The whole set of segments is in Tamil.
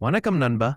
வணக்கம் நண்பா.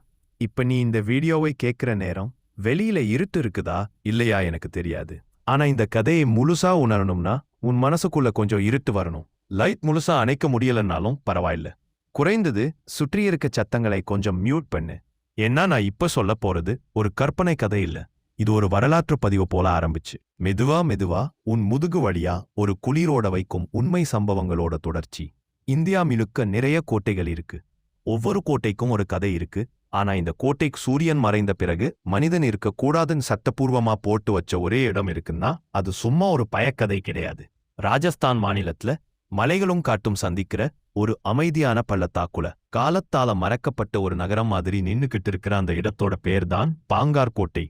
இப்ப நீ இந்த வீடியோவை கேட்கிற நேரம் வெளியில இருட்டு இருக்குதா இல்லையா எனக்கு தெரியாது. ஆனா இந்த கதையை முழுசா உணரணும்னா உன் மனசுக்குள்ள கொஞ்சம் இருட்டு வரணும். லைட் முழுசா அணைக்க முடியலன்னாலும் பரவாயில்ல. குறைந்தது சுற்றி இருக்க சத்தங்களை கொஞ்சம் மியூட் பண்ணு. ஏன்னா நான் இப்ப சொல்ல போறது ஒரு கற்பனை கதை இல்ல. இது ஒரு வரலாற்று பதிவு போல ஆரம்பிச்சு. மெதுவா மெதுவா உன் முதுகு வழியா ஒரு குளிரோட வைக்கும் உண்மை சம்பவங்களோட தொடர்ச்சி. இந்தியா மிழுக்க நிறைய கோட்டைகள் இருக்கு. ஒவ்வொரு கோட்டைக்கும் ஒரு கதை இருக்கு. ஆனா இந்த கோட்டைக்கு சூரியன் மறைந்த பிறகு மனிதன் இருக்க கூடாதுன்னு சட்டப்பூர்வமா போட்டு வச்ச ஒரே இடம் இருக்குன்னா அது சும்மா ஒரு பயக்கதை கிடையாது. ராஜஸ்தான் மாநிலத்துல மலைகளும் காட்டும் சந்திக்கிற ஒரு அமைதியான பள்ளத்தாக்குல காலத்தால மறக்கப்பட்ட ஒரு நகரம் மாதிரி நின்னுகிட்டு இருக்கிற அந்த இடத்தோட பேர்தான் பாங்கார் கோட்டை.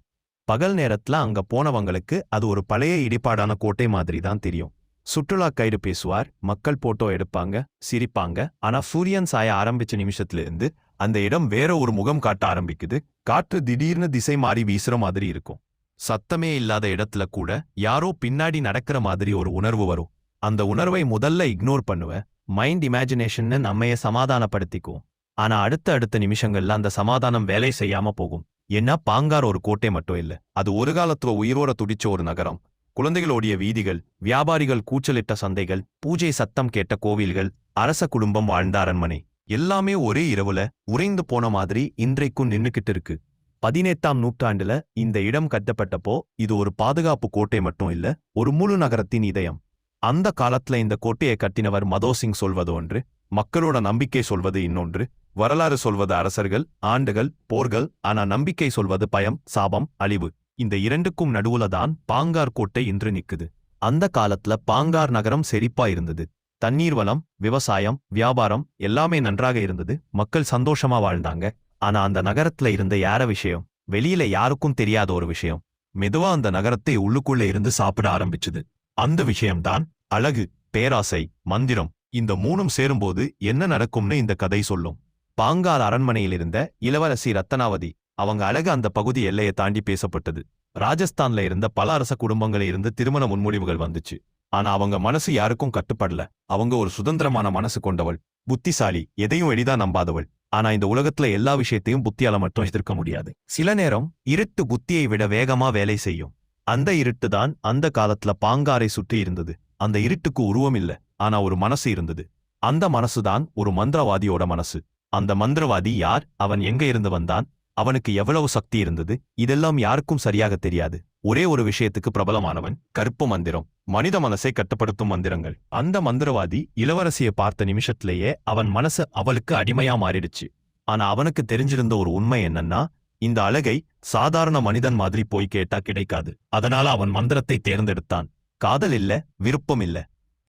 பகல் நேரத்துல அங்க போனவங்களுக்கு அது ஒரு பழைய இடிபாடான கோட்டை மாதிரி தான் தெரியும். சுற்றுலா கைடு பேசுவார் மக்கள் போட்டோ எடுப்பாங்க சிரிப்பாங்க. ஆனா சூரியன் சாய ஆரம்பிச்ச நிமிஷத்துல இருந்து அந்த இடம் வேற ஒரு முகம் காட்ட ஆரம்பிக்குது. காற்று திடீர்னு திசை மாறி வீசுற மாதிரி இருக்கும். சத்தமே இல்லாத இடத்துல கூட யாரோ பின்னாடி நடக்கிற மாதிரி ஒரு உணர்வு வரும். அந்த உணர்வை முதல்ல இக்னோர் பண்ணுவ. மைண்ட் இமேஜினேஷன்னு நம்மைய சமாதானப்படுத்திக்கும். ஆனா அடுத்த அடுத்த நிமிஷங்கள்ல அந்த சமாதானம் வேலை செய்யாம போகும். ஏன்னா பாங்கார் ஒரு கோட்டை மட்டும் இல்ல. அது ஒரு காலத்துல உயிரோட துடிச்ச ஒரு நகரம். குழந்தைகளோடிய வீதிகள் வியாபாரிகள் கூச்சலிட்ட சந்தைகள் பூஜை சத்தம் கேட்ட கோவில்கள் அரச குடும்பம் வாழ்ந்த அரண்மனை. எல்லாமே ஒரே இரவுல உறைந்து போன மாதிரி இன்றைக்கும் நின்னுக்கிட்டு இருக்கு. பதினெட்டாம் நூற்றாண்டுல இந்த இடம் கட்டப்பட்டப்போ இது ஒரு பாதுகாப்பு கோட்டை மட்டும் இல்ல ஒரு முழு நகரத்தின் இதயம். அந்த காலத்துல இந்த கோட்டையை கட்டினவர் மதோசிங் சொல்வது ஒன்று மக்களோட நம்பிக்கை சொல்வது இன்னொன்று வரலாறு சொல்வது அரசர்கள் ஆண்டுகள் போர்கள் ஆனா நம்பிக்கை சொல்வது பயம் சாபம் அழிவு. இந்த இரண்டுக்கும் நடுவுல தான் பாங்கார் கோட்டை இன்று நிக்குது அந்த காலத்துல பாங்கார் நகரம் செழிப்பா இருந்தது. தண்ணீர் வளம் விவசாயம் வியாபாரம் எல்லாமே நன்றாக இருந்தது. மக்கள் சந்தோஷமா வாழ்ந்தாங்க. ஆனா அந்த நகரத்துல இருந்த யார விஷயம்? வெளியில யாருக்கும் தெரியாத ஒரு விஷயம். மெதுவா அந்த நகரத்தை உள்ளுக்குள்ள இருந்து சாப்பிட ஆரம்பிச்சுது. அந்த விஷயம்தான் அழகு பேராசை மந்திரம். இந்த மூணும் சேரும்போது என்ன நடக்கும்னு இந்த கதை சொல்லும். பாங்கார் அரண்மனையில் இருந்த இளவரசி ரத்தனாவதி அவங்க அழகு அந்த பகுதி எல்லையை தாண்டி பேசப்பட்டது. ராஜஸ்தான்ல இருந்த பல அரச குடும்பங்கள இருந்து திருமண முன்மொழிவுகள் வந்துச்சு. ஆனா அவங்க மனசு யாருக்கும் கட்டுப்படல. அவங்க ஒரு சுதந்திரமான மனசு கொண்டவள். புத்திசாலி எதையும் எளிதா நம்பாதவள். ஆனா இந்த உலகத்துல எல்லா விஷயத்தையும் புத்தியால மட்டும் எதிர்க்க முடியாது. சில நேரம் இருட்டு புத்தியை விட வேகமா வேலை செய்யும். அந்த இருட்டு தான் அந்த காலத்துல பாங்காரை சுற்றி இருந்தது. அந்த இருட்டுக்கு உருவம் இல்ல. ஆனா ஒரு மனசு இருந்தது. அந்த மனசுதான் ஒரு மந்திரவாதியோட மனசு. அந்த மந்திரவாதி யார்? அவன் எங்க இருந்து வந்தான்? அவனுக்கு எவ்வளவு சக்தி இருந்தது? இதெல்லாம் யாருக்கும் சரியாக தெரியாது. ஒரே ஒரு விஷயத்துக்கு பிரபலமானவன் கருப்பு மந்திரம் மனித மனசை கட்டுப்படுத்தும் மந்திரங்கள். அந்த மந்திரவாதி இளவரசியை பார்த்த நிமிஷத்திலேயே அவன் மனசு அவளுக்கு அடிமையா மாறிடுச்சு. ஆனா அவனுக்கு தெரிஞ்சிருந்த ஒரு உண்மை என்னன்னா இந்த அழகை சாதாரண மனிதன் மாதிரி போய் கேட்டா கிடைக்காது. அதனால அவன் மந்திரத்தை தேர்ந்தெடுத்தான். காதல் இல்ல விருப்பம் இல்ல.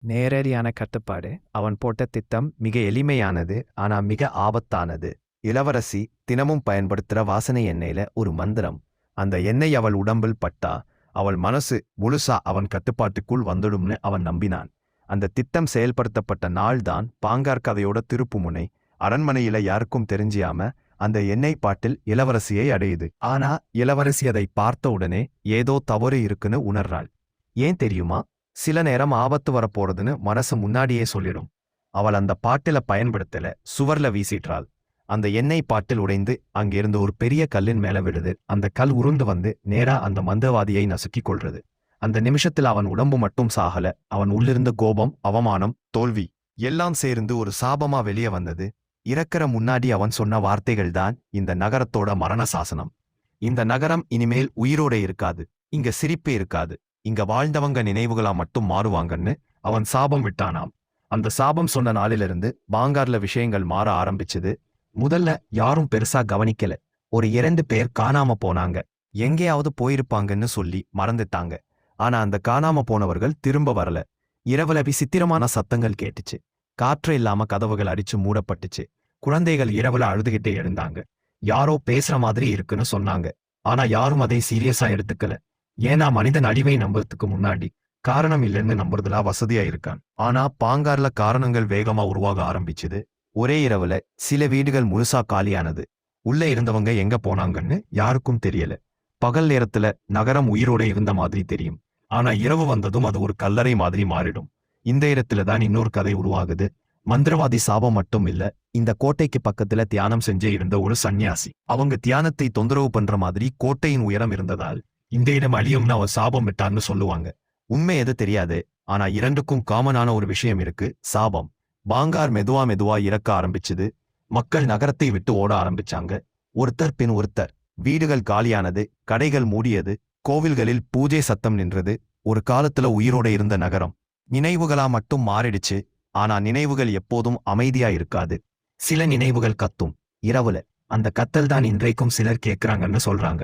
நேரடியான கட்டுப்பாடு. அவன் போட்ட திட்டம் மிக எளிமையானது ஆனா மிக ஆபத்தானது. இளவரசி தினமும் பயன்படுத்துற வாசனை எண்ணெயில ஒரு மந்திரம். அந்த எண்ணெய் அவள் உடம்பில் பட்டா அவள் மனசு முழுசா அவன் கட்டுப்பாட்டுக்குள் வந்துடும்னு அவன் நம்பினான். அந்த திட்டம் செயல்படுத்தப்பட்ட நாள்தான் பாங்கார் கதையோட திருப்புமுனை. அரண்மனையில யாருக்கும் தெரிஞ்சியாம அந்த எண்ணெய் பாட்டில் இளவரசியை அடையுது. ஆனா இளவரசி அதை பார்த்த உடனே ஏதோ தவறு இருக்குன்னு உணர்றாள். ஏன் தெரியுமா? சில நேரம் ஆபத்து வரப்போறதுன்னு மனசு முன்னாடியே சொல்லிடும். அவள் அந்த பாட்டில பயன்படுத்தல சுவர்ல வீசிட்டாள் அந்த எண்ணெய் பாட்டில் உடைந்து அங்கிருந்து ஒரு பெரிய கல்லின் மேல விடுது அந்த கல் உருண்டு வந்து நேரா அந்த மந்தவாதியை நசுக்கிக் கொள்றது. அந்த நிமிஷத்தில் அவன் உடம்பு மட்டும் சாகல. அவன் உள்ளிருந்த கோபம் அவமானம் தோல்வி எல்லாம் சேர்ந்து ஒரு சாபமா வெளியே வந்தது. இறக்கிற முன்னாடி அவன் சொன்ன வார்த்தைகள் தான் இந்த நகரத்தோட மரண சாசனம். இந்த நகரம் இனிமேல் உயிரோட இருக்காது. இங்க சிரிப்பே இருக்காது. இங்க வாழ்ந்தவங்க நினைவுகளா மட்டும் மாறுவாங்கன்னு அவன் சாபம் விட்டானாம். அந்த சாபம் சொன்ன நாளிலிருந்து பாங்கார்ல விஷயங்கள் மாற ஆரம்பிச்சது. முதல்ல யாரும் பெருசா கவனிக்கல. ஒரு இரண்டு பேர் காணாம போனாங்க. எங்கேயாவது போயிருப்பாங்கன்னு சொல்லி மறந்துட்டாங்க. ஆனா அந்த காணாம போனவர்கள் திரும்ப வரல. இரவுல விசித்திரமான சத்தங்கள் கேட்டுச்சு. காற்று இல்லாம கதவுகள் அடிச்சு மூடப்பட்டுச்சு. குழந்தைகள் இரவுல அழுதுகிட்டே இருந்தாங்க. யாரோ பேசுற மாதிரி இருக்குன்னு சொன்னாங்க. ஆனா யாரும் அதை சீரியஸா எடுத்துக்கல. ஏன்னா மனிதன் அழிவை நம்புறதுக்கு முன்னாடி காரணம் இல்லைன்னு நம்புறதுல வசதியா இருக்கான். ஆனா பாங்கார்ல காரணங்கள் வேகமா உருவாக ஆரம்பிச்சது. ஒரே இரவுல சில வீடுகள் முழுசா காலியானது. உள்ள இருந்தவங்க எங்க போனாங்கன்னு யாருக்கும் தெரியல. பகல் நேரத்துல நகரம் உயிரோட இருந்த மாதிரி தெரியும். ஆனா இரவு வந்ததும் அது ஒரு கல்லறை மாதிரி மாறிடும். இந்த இடத்துல தான் இன்னொரு கதை உருவாகுது. மந்திரவாதி சாபம் மட்டும் இல்ல இந்த கோட்டைக்கு பக்கத்துல தியானம் செஞ்சே இருந்த ஒரு சன்னியாசி அவங்க தியானத்தை தொந்தரவு பண்ற மாதிரி கோட்டையின் உயரம் இருந்ததால் இந்த இடம் அழியும்னு அவர் சாபம் விட்டான்னு சொல்லுவாங்க. உண்மை எது தெரியாது ஆனா இரண்டுக்கும் காமனான ஒரு விஷயம் இருக்கு சாபம். பாங்கார் மெதுவா மெதுவா இறக்க ஆரம்பிச்சது. மக்கள் நகரத்தை விட்டு ஓட ஆரம்பிச்சாங்க. ஒருத்தர் பின் ஒருத்தர். வீடுகள் காலியானது கடைகள் மூடியது கோவில்களில் பூஜை சத்தம் நின்றது. ஒரு காலத்துல உயிரோட இருந்த நகரம். நினைவுகளா மட்டும் மாறிடுச்சு. ஆனா நினைவுகள் எப்போதும் அமைதியா இருக்காது. சில நினைவுகள் கத்தும். இரவுல அந்த கத்தல் தான் இன்றைக்கும் சிலர் கேக்குறாங்கன்னு சொல்றாங்க.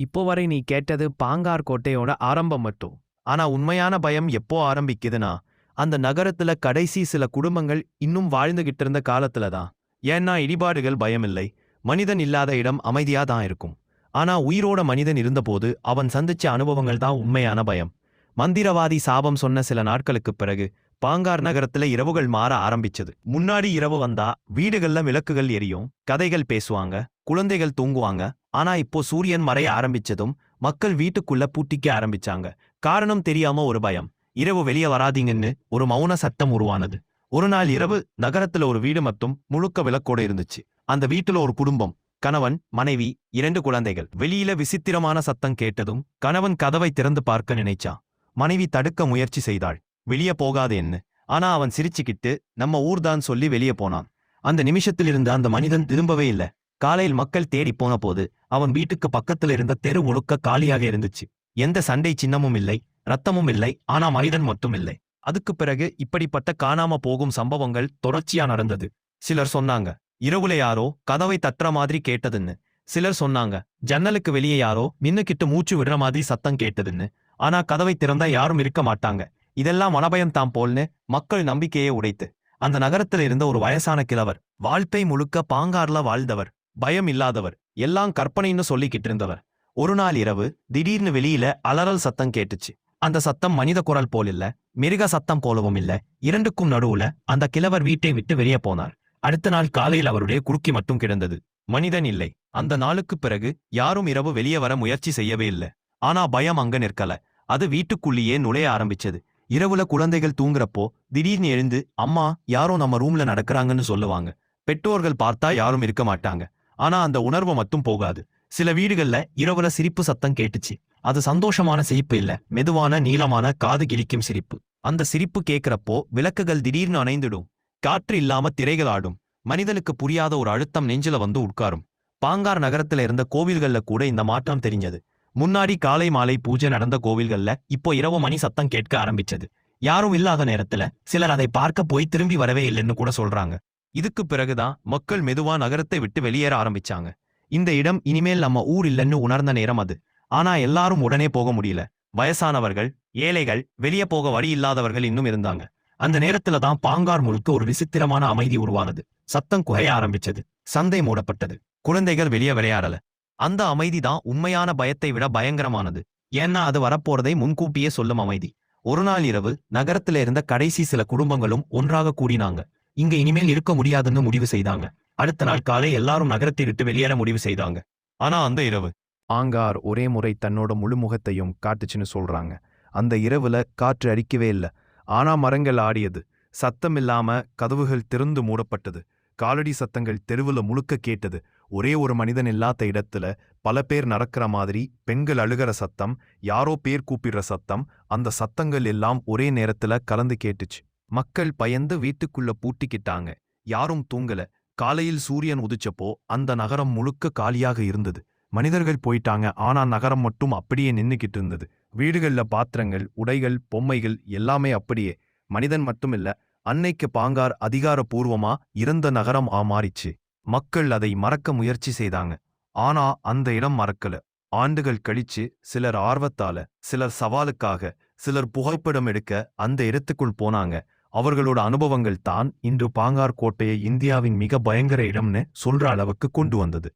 இப்போ வரை நீ கேட்டது பாங்கார் கோட்டையோட ஆரம்பம் மட்டும். ஆனா உண்மையான பயம் எப்போ ஆரம்பிக்குதுன்னா அந்த நகரத்துல கடைசி சில குடும்பங்கள் இன்னும் வாழ்ந்துகிட்டு இருந்த காலத்துல தான். ஏன்னா இடிபாடுகள் பயமில்லை. மனிதன் இல்லாத இடம் அமைதியா தான் இருக்கும். ஆனா உயிரோட மனிதன் இருந்தபோது அவன் சந்திச்ச அனுபவங்கள் தான் உண்மையான பயம். மந்திரவாதி சாபம் சொன்ன சில நாட்களுக்குப் பிறகு பாங்கார் நகரத்துல இரவுகள் மாற ஆரம்பிச்சது. முன்னாடி இரவு வந்தா வீடுகள்ல விளக்குகள் எரியும் கதைகள் பேசுவாங்க குழந்தைகள் தூங்குவாங்க. ஆனா இப்போ சூரியன் மறைய ஆரம்பிச்சதும் மக்கள் வீட்டுக்குள்ள பூட்டிக்க ஆரம்பிச்சாங்க. காரணம் தெரியாம ஒரு பயம். இரவு வெளியே வராதீங்கன்னு ஒரு மௌன சத்தம் உருவானது. ஒரு நாள் இரவு நகரத்துல ஒரு வீடு மட்டும் முழுக்க விளக்கோட இருந்துச்சு. அந்த வீட்டுல ஒரு குடும்பம் கணவன் மனைவி இரண்டு குழந்தைகள். வெளியில விசித்திரமான சத்தம் கேட்டதும் கணவன் கதவை திறந்து பார்க்க நினைச்சான். மனைவி தடுக்க முயற்சி செய்தாள். வெளியே போகாதேன்னு. ஆனா அவன் சிரிச்சுக்கிட்டு நம்ம ஊர்தான் சொல்லி வெளியே போனான். அந்த நிமிஷத்திலிருந்து அந்த மனிதன் திரும்பவே இல்ல. காலையில் மக்கள் தேடி போன போது அவன் வீட்டுக்கு பக்கத்துல இருந்த தெரு ஒழுக்க காலியாக இருந்துச்சு. எந்த சண்டை சின்னமும் இல்லை. ரத்தமும் இல்லை ஆனா மனிதன் மட்டும் இல்லை. அதுக்கு பிறகு இப்படிப்பட்ட காணாம போகும் சம்பவங்கள் தொடர்ச்சியா நடந்தது. சிலர் சொன்னாங்க இரவுல யாரோ கதவை தட்டுற மாதிரி கேட்டதுன்னு. சிலர் சொன்னாங்க ஜன்னலுக்கு வெளியே யாரோ மின்னுக்கிட்டு மூச்சு விடுற மாதிரி சத்தம் கேட்டதுன்னு. ஆனா கதவை திறந்தா யாரும் இருக்க மாட்டாங்க. இதெல்லாம் மனபயம் தாம் போல்னு மக்கள் நம்பிக்கையை உடைத்து. அந்த நகரத்துல இருந்த ஒரு வயசான கிழவர் வாழ்க்கை முழுக்க பாங்கார்ல வாழ்ந்தவர் பயம் இல்லாதவர் எல்லாம் கற்பனைன்னு சொல்லிக்கிட்டு இருந்தவர். ஒரு நாள் இரவு திடீர்னு வெளியில அலறல் சத்தம் கேட்டுச்சு. அந்த சத்தம் மனித குரல் போலில்ல இல்ல மிருக சத்தம் போலவும் இல்ல. இரண்டுக்கும் நடுவுல அந்த கிழவர் வீட்டை விட்டு வெளியே போனார். அடுத்த நாள் காலையில் அவருடைய குறுக்கி மட்டும் கிடந்தது. மனிதன் இல்லை. அந்த நாளுக்குப் பிறகு யாரும் இரவு வெளியே வர முயற்சி செய்யவே இல்லை. ஆனா பயம் அங்க நிற்கல. அது வீட்டுக்குள்ளேயே நுழைய ஆரம்பிச்சது. இரவுல குழந்தைகள் தூங்குறப்போ திடீர்னு எழுந்து அம்மா யாரோ நம்ம ரூம்ல நடக்கறாங்கன்னு சொல்லுவாங்க. பெற்றோர்கள் பார்த்தா யாரும் இருக்க மாட்டாங்க. ஆனா அந்த உணர்வு மட்டும் போகாது. சில வீடுகள்ல இரவுல சிரிப்பு சத்தம் கேட்டுச்சு. அது சந்தோஷமான சிரிப்பு இல்ல. மெதுவான நீளமான காது கிழிக்கும் சிரிப்பு. அந்த சிரிப்பு கேட்கிறப்போ விளக்குகள் திடீர்னு அணைந்துடும். காற்று இல்லாம திரைகள் ஆடும் மனிதனுக்கு புரியாத ஒரு அழுத்தம் நெஞ்சில வந்து உட்காரும். பாங்கார் நகரத்துல இருந்த கோவில்கள்ல கூட இந்த மாற்றம் தெரிஞ்சது. முன்னாடி காலை மாலை பூஜை நடந்த கோவில்கள்ல இப்போ இரவு மணி சத்தம் கேட்க ஆரம்பிச்சது. யாரும் இல்லாத நேரத்துல சிலர் அதை பார்க்க போய் திரும்பி வரவே இல்லைன்னு கூட சொல்றாங்க. இதுக்கு பிறகுதான் மக்கள் மெதுவா நகரத்தை விட்டு வெளியேற ஆரம்பிச்சாங்க. இந்த இடம் இனிமேல் நம்ம ஊர் இல்லைன்னு உணர்ந்த நேரம் அது. ஆனா எல்லாரும் உடனே போக முடியல. வயசானவர்கள் ஏழைகள் வெளியே போக வழி இல்லாதவர்கள் இன்னும் இருந்தாங்க. அந்த நேரத்துல தான் பாங்கார் முழுக்க ஒரு விசித்திரமான அமைதி உருவானது. சத்தம் குறைய ஆரம்பிச்சது. சந்தை மூடப்பட்டது. குழந்தைகள் வெளியே விளையாடல. அந்த அமைதி தான் உண்மையான பயத்தை விட பயங்கரமானது. ஏன்னா அது வரப்போறதை முன்கூட்டியே சொல்லும் அமைதி. ஒரு நாள் இரவு நகரத்துல இருந்த கடைசி சில குடும்பங்களும் ஒன்றாக கூடினாங்க. இங்க இனிமேல் இருக்க முடியாதுன்னு முடிவு செய்தாங்க. அடுத்த நாள் காலை எல்லாரும் நகரத்தை விட்டு வெளியேற முடிவு செய்தாங்க. ஆனா அந்த இரவு ஆங்கார் ஒரே முறை தன்னோட முழு முகத்தையும் காட்டுச்சுன்னு சொல்றாங்க. அந்த இரவுல காற்று அடிக்கவே இல்ல. ஆனா மரங்கள் ஆடியது. சத்தம் இல்லாம கதவுகள் திறந்து மூடப்பட்டது. காலடி சத்தங்கள் தெருவுல முழுக்க கேட்டது. ஒரே ஒரு மனிதன் இல்லாத இடத்துல பல பேர் நடக்கிற மாதிரி பெண்கள் அழுகிற சத்தம் யாரோ பேர் கூப்பிடுற சத்தம் அந்த சத்தங்கள் எல்லாம் ஒரே நேரத்துல கலந்து கேட்டுச்சு. மக்கள் பயந்து வீட்டுக்குள்ள பூட்டிக்கிட்டாங்க. யாரும் தூங்கல. காலையில் சூரியன் உதிச்சப்போ அந்த நகரம் முழுக்க காலியாக இருந்தது. மனிதர்கள் போயிட்டாங்க. ஆனா நகரம் மட்டும் அப்படியே நின்னுக்கிட்டு இருந்தது. வீடுகள்ல பாத்திரங்கள் உடைகள் பொம்மைகள் எல்லாமே அப்படியே. மனிதன் மட்டுமில்ல அன்னைக்கு பாங்கார் அதிகாரபூர்வமா இறந்த நகரம் ஆ மாறிச்சு மக்கள் அதை மறக்க முயற்சி செய்தாங்க. ஆனா அந்த இடம் மறக்கல. ஆண்டுகள் கழிச்சு சிலர் ஆர்வத்தால சிலர் சவாலுக்காக சிலர் புகைப்படம் எடுக்க அந்த இடத்துக்குள் போனாங்க. அவர்களோட அனுபவங்கள் தான் இன்று பாங்கார் கோட்டையை இந்தியாவின் மிக பயங்கர இடம்னு சொல்ற அளவுக்கு கொண்டு வந்தது.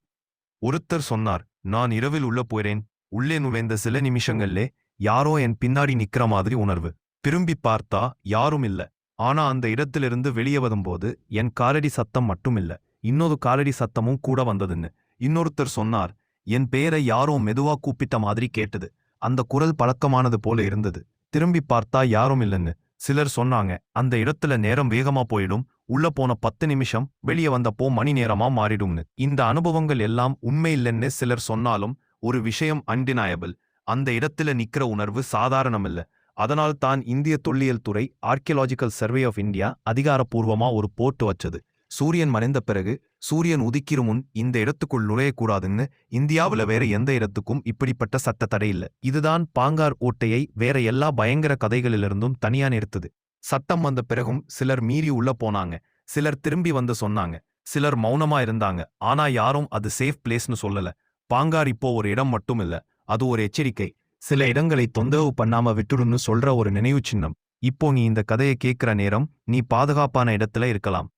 ஒருத்தர் சொன்னார் நான் இரவில் உள்ள போயிறேன் உள்ளே நுழைந்த சில நிமிஷங்கள்லே யாரோ என் பின்னாடி நிக்கிற மாதிரி உணர்வு. திரும்பி பார்த்தா யாரும் இல்ல. ஆனா அந்த இடத்திலிருந்து வெளியே வரும்போது என் காலடி சத்தம் மட்டும் இல்ல இன்னொரு காலடி சத்தமும் கூட வந்ததுன்னு. இன்னொருத்தர் சொன்னார் என் பெயரை யாரோ மெதுவா கூப்பிட்ட மாதிரி கேட்டது. அந்த குரல் பழக்கமானது போல இருந்தது. திரும்பி பார்த்தா யாரும் இல்லைன்னு. சிலர் சொன்னாங்க அந்த இடத்துல நேரம் வேகமா போயிடும். உள்ள போன பத்து நிமிஷம் வெளியே வந்தப்போ மணி நேரமா மாறிடும்னு. இந்த அனுபவங்கள் எல்லாம் உண்மை இல்லைன்னு சிலர் சொன்னாலும் ஒரு விஷயம் அன்டினாயபிள் அந்த இடத்துல நிக்கிற உணர்வு சாதாரணம் இல்ல அதனால் தான் இந்திய தொல்லியல் துறை ஆர்கியலாஜிக்கல் சர்வே ஆஃப் இந்தியா அதிகாரப்பூர்வமா ஒரு போட்டு வச்சது. சூரியன் மறைந்த பிறகு சூரியன் உதிக்கிற முன் இந்த இடத்துக்குள் நுழையக்கூடாதுன்னு இந்தியாவுல வேற எந்த இடத்துக்கும் இப்படிப்பட்ட சட்ட தடை இல்ல. இதுதான் பாங்கார் ஓட்டையை வேற எல்லா பயங்கர கதைகளிலிருந்தும் தனியா நிறுத்துது. சத்தம் வந்த பிறகும் சிலர் மீறி உள்ள போனாங்க. சிலர் திரும்பி வந்து சொன்னாங்க. சிலர் மௌனமா இருந்தாங்க. ஆனா யாரும் அது சேஃப் பிளேஸ்னு சொல்லல. பாங்கார் இப்போ ஒரு இடம் மட்டும் இல்ல. அது ஒரு எச்சரிக்கை. சில இடங்களை தொந்தரவு பண்ணாம விட்டுடுன்னு சொல்ற ஒரு நினைவு சின்னம். இப்போ நீ இந்த கதையை கேட்கிற நேரம் நீ பாதுகாப்பான இடத்துல இருக்கலாம்.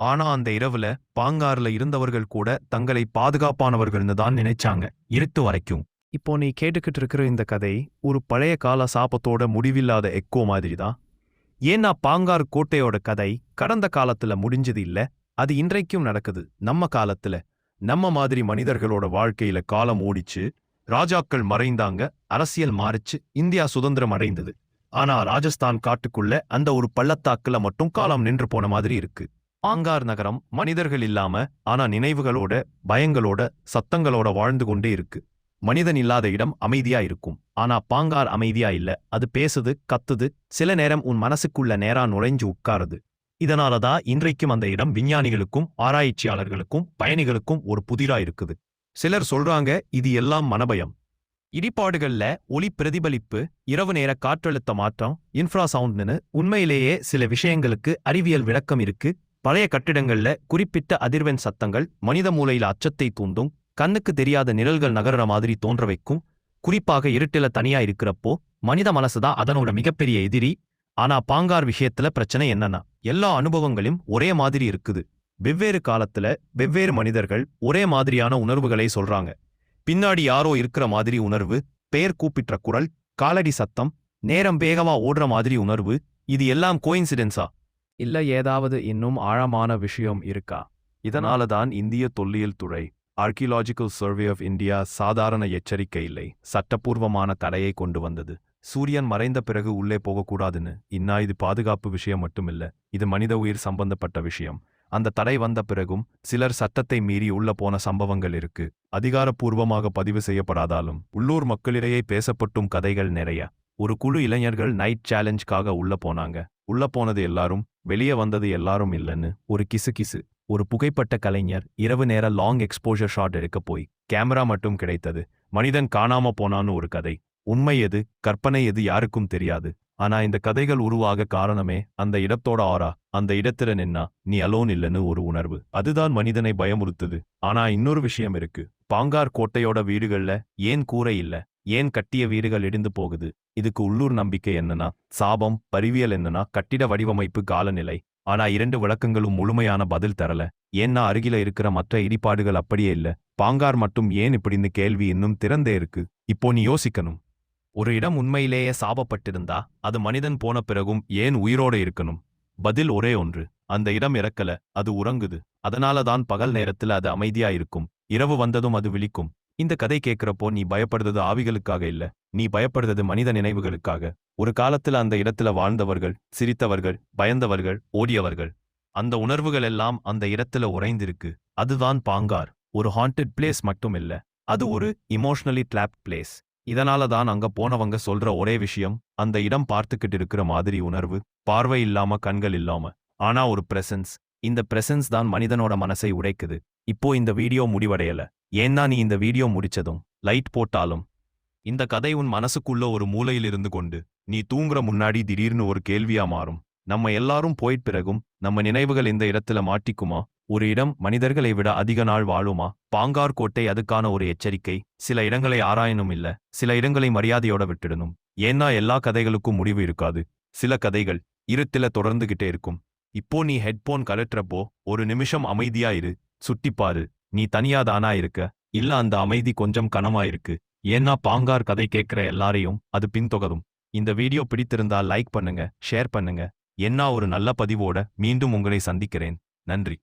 ஆனா அந்த இரவுல பாங்கார்ல இருந்தவர்கள் கூட தங்களை பாதுகாப்பானவர்கள்னு தான் நினைச்சாங்க. இருட்டு வரைக்கும். இப்போ நீ கேட்டுக்கிட்டு இருக்கிற இந்த கதை ஒரு பழைய கால சாபத்தோட முடிவில்லாத எக்கோ மாதிரி தான் ஏன்னா பாங்கார் கோட்டையோட கதை கடந்த காலத்துல முடிஞ்சது இல்ல? அது இன்றைக்கும் நடக்குது. நம்ம காலத்துல. நம்ம மாதிரி மனிதர்களோட வாழ்க்கையில காலம் ஓடிச்சு ராஜாக்கள் மறைந்தாங்க அரசியல் மாறிச்சு இந்தியா சுதந்திரம் அடைந்தது. ஆனா ராஜஸ்தான் காட்டுக்குள்ள அந்த ஒரு பள்ளத்தாக்குல மட்டும் காலம் நின்று போன மாதிரி இருக்கு. ஆங்கார் நகரம் மனிதர்கள் இல்லாம ஆனா நினைவுகளோட பயங்களோட சத்தங்களோட வாழ்ந்து கொண்டே இருக்கு. மனிதன் இல்லாத இடம் அமைதியா இருக்கும் ஆனா பாங்கார் அமைதியா இல்ல. அது பேசுது கத்துது. சில நேரம் உன் மனசுக்குள்ள நேரா நுழைஞ்சு உட்காருது. இதனாலதான் இன்றைக்கும் அந்த இடம் விஞ்ஞானிகளுக்கும் ஆராய்ச்சியாளர்களுக்கும் பயணிகளுக்கும் ஒரு புதிரா இருக்குது. சிலர் சொல்றாங்க இது எல்லாம் மனபயம். இடிபாடுகள்ல ஒளி பிரதிபலிப்பு இரவு நேர காற்றழுத்த மாற்றம் இன்ஃப்ராசவுண்ட்னு உண்மையிலேயே சில விஷயங்களுக்கு அறிவியல் விளக்கம் இருக்கு. பழைய கட்டிடங்கள்ல குறிப்பிட்ட அதிர்வெண் சத்தங்கள் மனித மூலையில் அச்சத்தை தூண்டும் கண்ணுக்கு தெரியாத நிழல்கள் நகர்ற மாதிரி தோன்ற வைக்கும் குறிப்பாக இருட்டில தனியா இருக்கிறப்போ மனித மனசுதான் அதனோட மிகப்பெரிய எதிரி. ஆனா பாங்கார் விஷயத்துல பிரச்சனை என்னன்னா எல்லா அனுபவங்களும் ஒரே மாதிரி இருக்குது. வெவ்வேறு காலத்துல வெவ்வேறு மனிதர்கள் ஒரே மாதிரியான உணர்வுகளை சொல்றாங்க. பின்னாடி யாரோ இருக்கிற மாதிரி உணர்வு பெயர் கூப்பிட்ட குரல் காலடி சத்தம் நேரம் வேகமா ஓடுற மாதிரி உணர்வு இது எல்லாம் கோயின்சிடென்ஸா இல்ல ஏதாவது இன்னும் ஆழமான விஷயம் இருக்கா? இதனால தான் இந்திய தொல்லியல் துறை ஆர்கியலாஜிக்கல் சர்வே ஆஃப் இந்தியா சாதாரண எச்சரிக்கை இல்லை. சட்டப்பூர்வமான தடையை கொண்டு வந்தது. சூரியன் மறைந்த பிறகு உள்ளே போகக்கூடாதுன்னு இன்னா இது பாதுகாப்பு விஷயம் மட்டுமில்ல. இது மனித உயிர் சம்பந்தப்பட்ட விஷயம். அந்த தடை வந்த பிறகும் சிலர் சட்டத்தை மீறி உள்ள போன சம்பவங்கள் இருக்கு. அதிகாரப்பூர்வமாக பதிவு செய்யப்படாதாலும் உள்ளூர் மக்களிடையே பேசப்பட்டும் கதைகள் நிறைய. ஒரு குழு இளைஞர்கள் நைட் சேலஞ்சுக்காக உள்ள போனாங்க. உள்ள போனது எல்லாரும் வெளியே வந்தது எல்லாரும் இல்லைன்னு ஒரு கிசு கிசு ஒரு புகைப்பட்ட கலைஞர் இரவு நேர லாங் எக்ஸ்போஷர் ஷாட் எடுக்க போய் கேமரா மட்டும் கிடைத்தது. மனிதன் காணாம போனான்னு ஒரு கதை. உண்மை எது கற்பனை எது யாருக்கும் தெரியாது. ஆனா இந்த கதைகள் உருவாக காரணமே அந்த இடத்தோட ஆரா அந்த இடத்துல நின்னா நீ அலோன் இல்லைன்னு ஒரு உணர்வு. அதுதான் மனிதனை பயமுறுத்துது. ஆனா இன்னொரு விஷயம் இருக்கு. பாங்கார் கோட்டையோட வீடுகள்ல ஏன் கூரை இல்ல? ஏன் கட்டிய வீடுகள் இடிந்து போகுது? இதுக்கு உள்ளூர் நம்பிக்கை என்னன்னா சாபம் பரிவியல் என்னன்னா கட்டிட வடிவமைப்பு காலநிலை. ஆனா இரண்டு விளக்கங்களும் முழுமையான பதில் தரல. ஏன்னா அருகில இருக்கிற மற்ற இடிபாடுகள் அப்படியே இல்ல? பாங்கார் மட்டும் ஏன் இப்படின்னு கேள்வி இன்னும் திறந்தே இருக்கு. இப்போ நீ யோசிக்கணும். ஒரு இடம் உண்மையிலேயே சாபப்பட்டிருந்தா அது மனிதன் போன பிறகும் ஏன் உயிரோட இருக்கணும்? பதில் ஒரே ஒன்று. அந்த இடம் இறக்கல அது உறங்குது. அதனால தான் பகல் நேரத்துல அது அமைதியா இருக்கும். இரவு வந்ததும் அது விழிக்கும். இந்த கதை கேட்கிறப்போ நீ பயப்படுறது ஆவிகளுக்காக இல்ல. நீ பயப்படுறது மனித நினைவுகளுக்காக. ஒரு காலத்துல அந்த இடத்துல வாழ்ந்தவர்கள் சிரித்தவர்கள் பயந்தவர்கள் ஓடியவர்கள். அந்த உணர்வுகள் எல்லாம் அந்த இடத்துல உறைந்திருக்கு. அதுதான் பாங்கார். ஒரு ஹாண்டட் பிளேஸ் மட்டும் இல்ல. அது ஒரு இமோஷனலி ட்ராப் பிளேஸ் இதனால தான் அங்க போனவங்க சொல்ற ஒரே விஷயம் அந்த இடம் பார்த்துக்கிட்டு இருக்கிற மாதிரி உணர்வு பார்வை இல்லாம கண்கள் இல்லாம. ஆனா ஒரு பிரசன்ஸ் இந்த பிரசன்ஸ் தான் மனிதனோட மனசை உடைக்குது. இப்போ இந்த வீடியோ முடிவடையல. ஏன்னா நீ இந்த வீடியோ முடிச்சதும் லைட் போட்டாலும் இந்த கதை உன் மனசுக்குள்ள ஒரு மூலையில் இருந்து கொண்டு நீ தூங்குற முன்னாடி திடீர்னு ஒரு கேள்வியா மாறும். நம்ம எல்லாரும் போயிட் பிறகும் நம்ம நினைவுகள் இந்த இடத்துல மாட்டிக்குமா? ஒரு இடம் மனிதர்களை விட அதிக நாள் வாழுமா? பாங்கார் கோட்டை அதுக்கான ஒரு எச்சரிக்கை. சில இடங்களை ஆராயணும் இல்ல. சில இடங்களை மரியாதையோட விட்டுடணும். ஏன்னா எல்லா கதைகளுக்கும் முடிவு இருக்காது. சில கதைகள் இருட்டில தொடர்ந்துகிட்டே இருக்கும். இப்போ நீ ஹெட்போன் கலட்டுறப்போ ஒரு நிமிஷம் அமைதியா இரு. சுட்டிப்பாரு. நீ தனியாதானா இருக்க? இல்ல அந்த அமைதி கொஞ்சம் கனமா இருக்கு. ஏன்னா பாங்கார் கதை கேட்கிற எல்லாரையும் அது பின்தொகரும் இந்த வீடியோ பிடித்திருந்தா லைக் பண்ணுங்க ஷேர் பண்ணுங்க. என்ன ஒரு நல்ல பதிவோட மீண்டும் உங்களை சந்திக்கிறேன். நன்றி.